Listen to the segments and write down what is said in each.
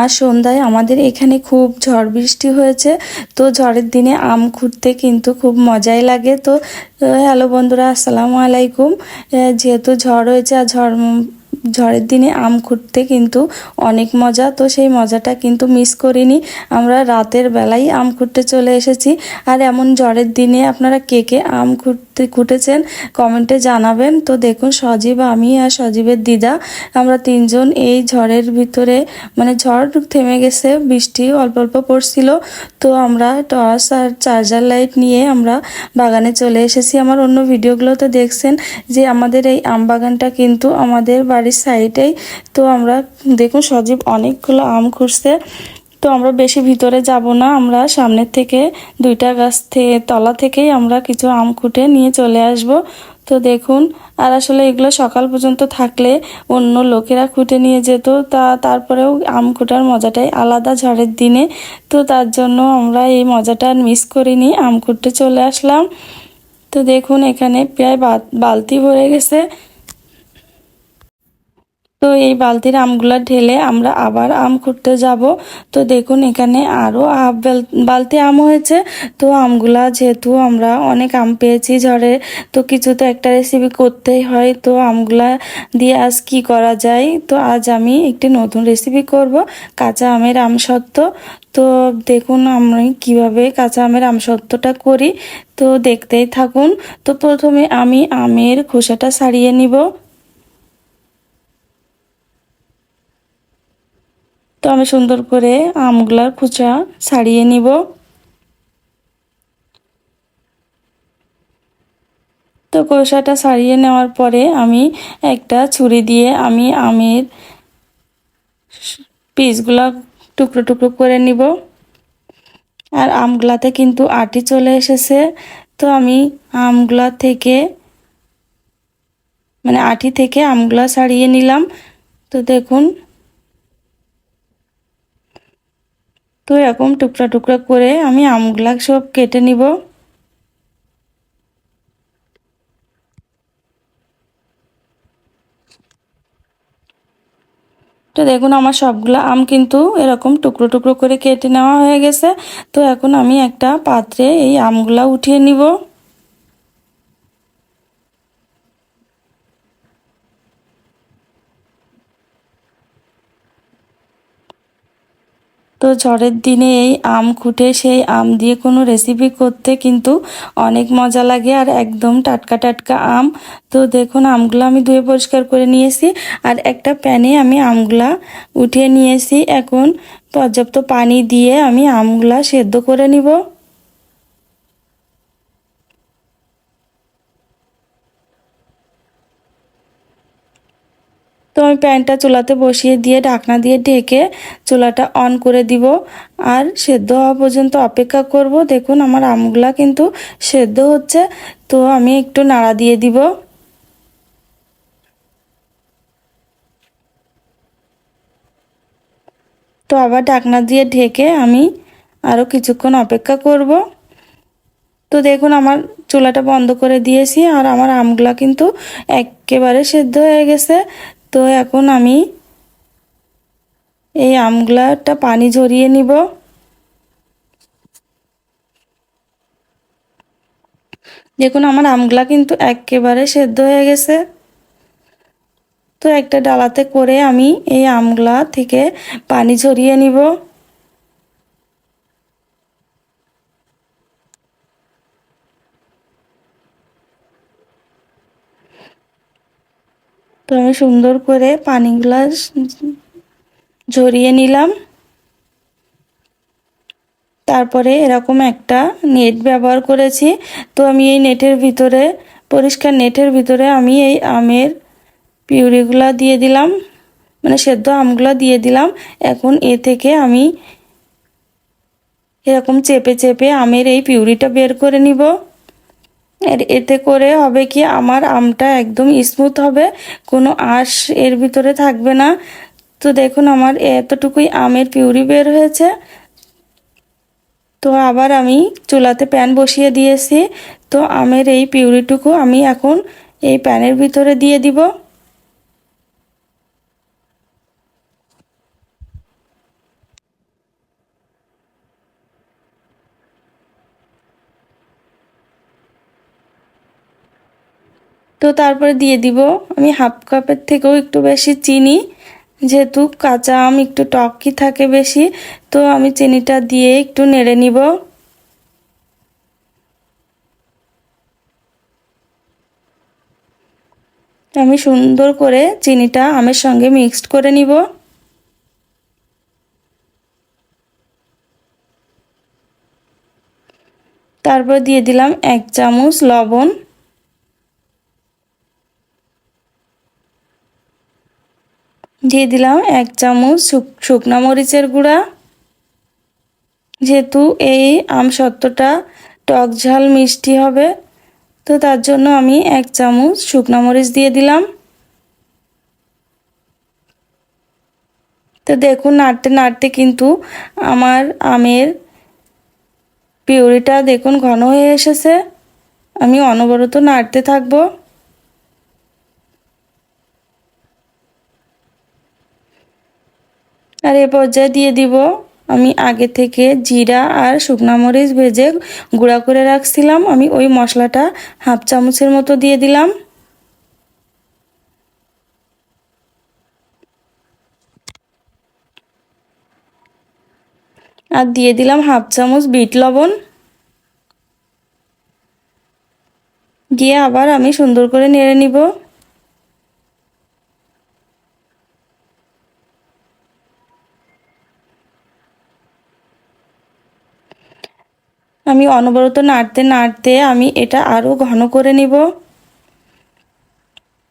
আর সন্ধ্যায় আমাদের এখানে খুব ঝড় বৃষ্টি হয়েছে, তো ঝড়ের দিনে আম খুঁড়তে কিন্তু খুব মজাই লাগে। তো হ্যালো বন্ধুরা, আসসালামু আলাইকুম। যেহেতু ঝড় হয়েছে আর ঝড় ঝড়ের দিনে আম খুঁড়তে কিন্তু অনেক মজা। তো সেই মজাটা কিন্তু মিস করিনি। আমরা রাতের বেলায় আম খুঁড়তে চলে এসেছি। আর এমন ঝড়ের দিনে আপনারা কে কে আম খুঁড়তে, খুঁটেছেন কমেন্টে জানাবেন। তো দেখুন, সজীব আমি আর সজীবের দিদা, আমরা তিনজন এই ঝড়ের ভিতরে মানে ঝড় থেমে গেছে, বৃষ্টি অল্প অল্প পড়ছিল। তো আমরা টর্চ আর চার্জার লাইট নিয়ে আমরা বাগানে চলে এসেছি। আমার অন্য ভিডিওগুলোতে দেখছেন যে আমাদের এই আম বাগানটা কিন্তু আমাদের বাড়ির সাইডেই তো আমরা দেখুন সজীব অনেকগুলো আম খুঁজছে তো আমরা বেশি ভিতরে যাব না, আমরা সামনের থেকে দুইটা গাছ থেকে তলা থেকেই আমরা কিছু আম খুঁটে নিয়ে চলে আসব। তো দেখুন, আর আসলে এগুলো সকাল পর্যন্ত থাকলে অন্য লোকেরা খুঁটে নিয়ে যেত, তা তারপরেও আম খোটার মজাটাই আলাদা ঝড়ের দিনে। তো তার জন্য আমরা এই মজাটা মিস করিনি, আম খুঁটতে চলে আসলাম। তো দেখুন এখানে প্রায় বালতি ভরে গেছে। তো এই বালতির আমগুলা ঢেলে আমরা আবার আম খুঁড়তে যাব। তো দেখুন, এখানে আরও হাফ বেল- বালতি আম হয়েছে। তো আমগুলা যেহেতু আমরা অনেক আম পেয়েছি ঝড়ে, তো কিছু তো একটা রেসিপি করতেই হয়। তো আমগুলা দিয়ে আজ কি করা যায়? তো আজ আমি একটি নতুন রেসিপি করব, কাঁচা আমের আমসত্ত্ব তো দেখুন, আমি কীভাবে কাঁচা আমের আমসত্ত্বটা করি। তো দেখতেই থাকুন। তো প্রথমে আমি আমের খোসাটা ছাড়িয়ে নিব। তো আমি সুন্দর করে আমগুলার খুচা ছাড়িয়ে নিব। তো খোসাটা ছাড়িয়ে নেওয়ার পরে আমি একটা ছুরি দিয়ে আমি আমের পিসগুলা টুকরো টুকরো করে নিব। আর আমগুলাতে কিন্তু আটি চলে এসেছে। তো আমি আমগুলা থেকে মানে আটি থেকে আমগুলা ছাড়িয়ে নিলাম। তো দেখুন তো এরকম টুকরা টুকরা করে আমি আমগুলা সব কেটে নিব। তো দেখুন, আমার সবগুলো আম কিন্তু এরকম টুকরো টুকরো করে কেটে নেওয়া হয়ে গেছে। তো এখন আমি একটা পাত্রে এই আমগুলা উঠিয়ে নিব। তো ঝড়ের দিনে এই আম খুঁটে সেই আম দিয়ে কোনো রেসিপি করতে কিন্তু অনেক মজা লাগে আর একদম টাটকা টাটকা আম। তো দেখুন, আমগুলো আমি ধুয়ে পরিষ্কার করে নিয়েছি আর একটা প্যানে আমি আমগুলা উঠিয়ে নিয়েছি। এখন পর্যাপ্ত পানি দিয়ে আমি আমগুলা সেদ্ধ করে নিব। তো আমি প্যানটা চুলাতে বসিয়ে দিয়ে ঢাকনা দিয়ে ঢেকে চুলাটা অন করে দিব। আর সেদ্ধ হওয়া পর্যন্ত অপেক্ষা করব। দেখুন আমার আমগুলা কিন্তু সেদ্ধ হচ্ছে, তো আমি একটু নাড়া দিয়ে দিব। তো আবার ঢাকনা দিয়ে ঢেকে আমি আরও কিছুক্ষণ অপেক্ষা করব। তো দেখুন আমার চুলাটা বন্ধ করে দিয়েছি, আর আমার আমগুলা কিন্তু একেবারে সেদ্ধ হয়ে গেছে। তো এখন আমি এই আমগুলাটা পানি ঝরিয়ে নিব। দেখুন, আমার আমগুলা কিন্তু একেবারে সেদ্ধ হয়ে গেছে। তো একটা ডালাতে করে আমি এই আমগুলা থেকে পানি ঝরিয়ে নিব। তো আমি সুন্দর করে পানিগুলা ঝরিয়ে নিলাম। তারপরে এরকম একটা নেট ব্যবহার করেছি। তো আমি এই নেটের ভিতরে, পরিষ্কার নেটের ভিতরে আমি এই আমের পিউরিগুলা দিয়ে দিলাম। মানে সেদ্ধ আমগুলো দিয়ে দিলাম। এখন এ থেকে আমি এরকম চেপে চেপে আমের এই পিউরিটা বের করে নিব। এতে করে হবে কি, আমার আমটা একদম স্মুথ হবে, কোনো আঁশ এর ভিতরে থাকবে না। তো দেখুন আমার এতটুকুই আমের পিউরি বের হয়েছে। তো আবার আমি চুলাতে প্যান বসিয়ে দিয়েছি। তো আমের এই পিউরিটুকু আমি এখন এই প্যানের ভিতরে দিয়ে দিব। তো তারপরে দিয়ে দিব। আমি হাফ কাপের থেকেও একটু বেশি চিনি। যেহেতু কাঁচা আম, একটু টকই থাকে বেশি, তো আমি চিনিটা দিয়ে একটু নেড়ে নিব। আমি সুন্দর করে চিনিটা আমের সঙ্গে মিক্সড করে নিব। তারপর দিয়ে দিলাম এক চামচ লবণ। দিয়ে দিলাম এক চামচ শুকনা মরিচের গুঁড়া। যেহেতু এই আম সত্ত্বটা টক ঝাল মিষ্টি হবে, তো তার জন্য আমি এক চামচ শুকনা মরিচ দিয়ে দিলাম। তো দেখুন নাড়তে নাড়তে কিন্তু আমার আমের পিউরিটা দেখুন ঘন হয়ে এসেছে। আমি অনবরত নাড়তে থাকব। আর এ পর্যায়ে দিয়ে দিব। আমি আগে থেকে জিরা আর শুকনা মরিচ ভেজে গুঁড়া করে রাখছিলাম। আমি ওই মশলাটা হাফ চামচের মতো দিয়ে দিলাম। আর দিয়ে দিলাম হাফ চামচ বিট লবণ। দিয়ে আবার আমি সুন্দর করে নেড়ে নিব। আমি অনবরত নাড়তে নাড়তে আমি এটা আরও ঘন করে নিব।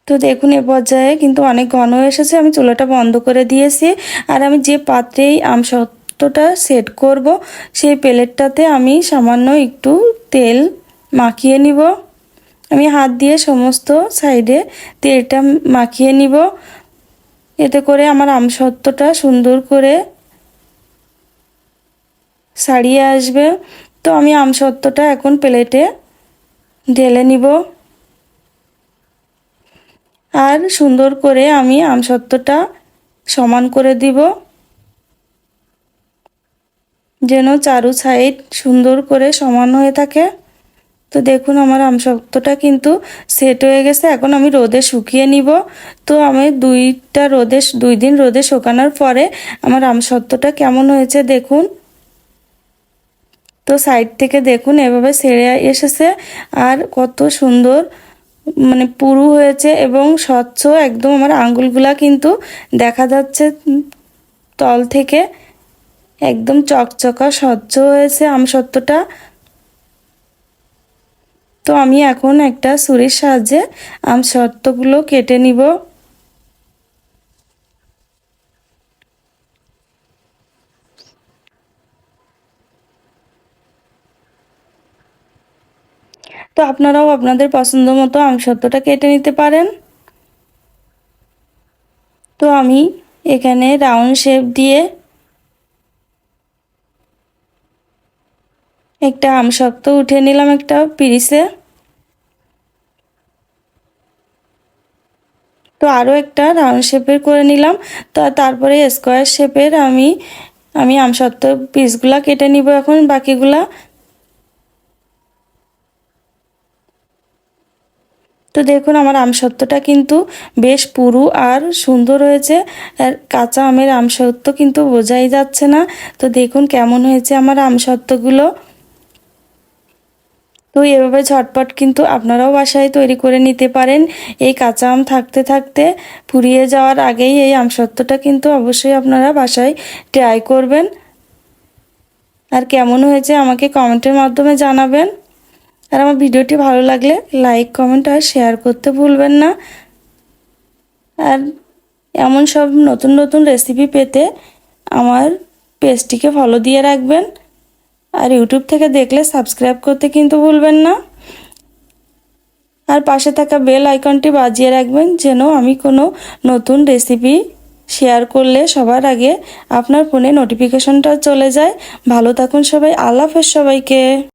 তো দেখুন এ পর্যায়ে কিন্তু অনেক ঘন এসেছে, আমি চুলাটা বন্ধ করে দিয়েছি। আর আমি যে পাত্রেই আমসত্বটা সেট করব, সেই প্লেটটাতে আমি সামান্য একটু তেল মাখিয়ে নিব। আমি হাত দিয়ে সমস্ত সাইডে তেলটা মাখিয়ে নিব। এতে করে আমার আমসত্বটা সুন্দর করে সারিয়ে আসবে। তো আমি আমসত্ত্বটা এখন প্লেটে ঢেলে নিব। আর সুন্দর করে আমি আমসত্ত্বটা সমান করে দিব। যেন চারু সাইড সুন্দর করে সমান হয়ে থাকে। তো দেখুন আমার আমসত্ত্বটা কিন্তু সেট হয়ে গেছে। এখন আমি রোদে শুকিয়ে নিব। তো আমি দুইটা রোদে, দুই দিন রোদে শুকানোর পরে আমার আমসত্ত্বটা কেমন হয়েছে দেখুন। তো সাইড থেকে দেখুন, এভাবে সেরে এসেছে আর কত সুন্দর মানে পুরু হয়েছে এবং স্বচ্ছ একদম আমার আঙ্গুলগুলা কিন্তু দেখা যাচ্ছে তল থেকে একদম চকচকা স্বচ্ছ হয়েছে আম আমসত্ত্বটা। তো আমি এখন একটা সুরির সাহায্যে আম আমসত্ত্বগুলো কেটে নিব। তো আপনারাও আপনাদের পছন্দ মতো আমসত্ত্বটা কেটে নিতে পারেন। তো আমি এখানে রাউন্ড শেপ দিয়ে একটা আমসত্ত্ব উঠে নিলাম একটা পিরিসে। তো আরও একটা রাউন্ড শেপের করে নিলাম। তো তারপরে স্কোয়ার শেপের আমি আমি আমসত্ত্ব পিসগুলা কেটে নিব এখন, বাকিগুলা তো দেখুন, আমার আমসত্ত্বটা কিন্তু বেশ পুরু আর সুন্দর হয়েছে। আর কাঁচা আমের আমসত্ত্ব কিন্তু বোঝাই যাচ্ছে না। তো দেখুন, কেমন হয়েছে আমার আমসত্ত্বগুলো। তো এভাবে ঝটপট কিন্তু আপনারাও বাসায় তৈরি করে নিতে পারেন। এই কাঁচা আম থাকতে থাকতে ফুরিয়ে যাওয়ার আগেই এই আমসত্ত্বটা কিন্তু অবশ্যই আপনারা বাসায় ট্রাই করবেন। আর কেমন হয়েছে আমাকে কমেন্টের মাধ্যমে জানাবেন। আর আমার ভিডিওটি ভালো লাগলে লাইক কমেন্ট আর শেয়ার করতে ভুলবেন না। আর এমন সব নতুন নতুন রেসিপি পেতে আমার পেজটিকে ফলো দিয়ে রাখবেন। আর ইউটিউব থেকে দেখলে সাবস্ক্রাইব করতে কিন্তু ভুলবেন না। আর পাশে থাকা বেল আইকনটি বাজিয়ে রাখবেন যেন আমি কোনো নতুন রেসিপি শেয়ার করলে সবার আগে আপনার ফোনে নোটিফিকেশনটা চলে যায়। ভালো থাকুন সবাই, আল্লাহ সবাইকে।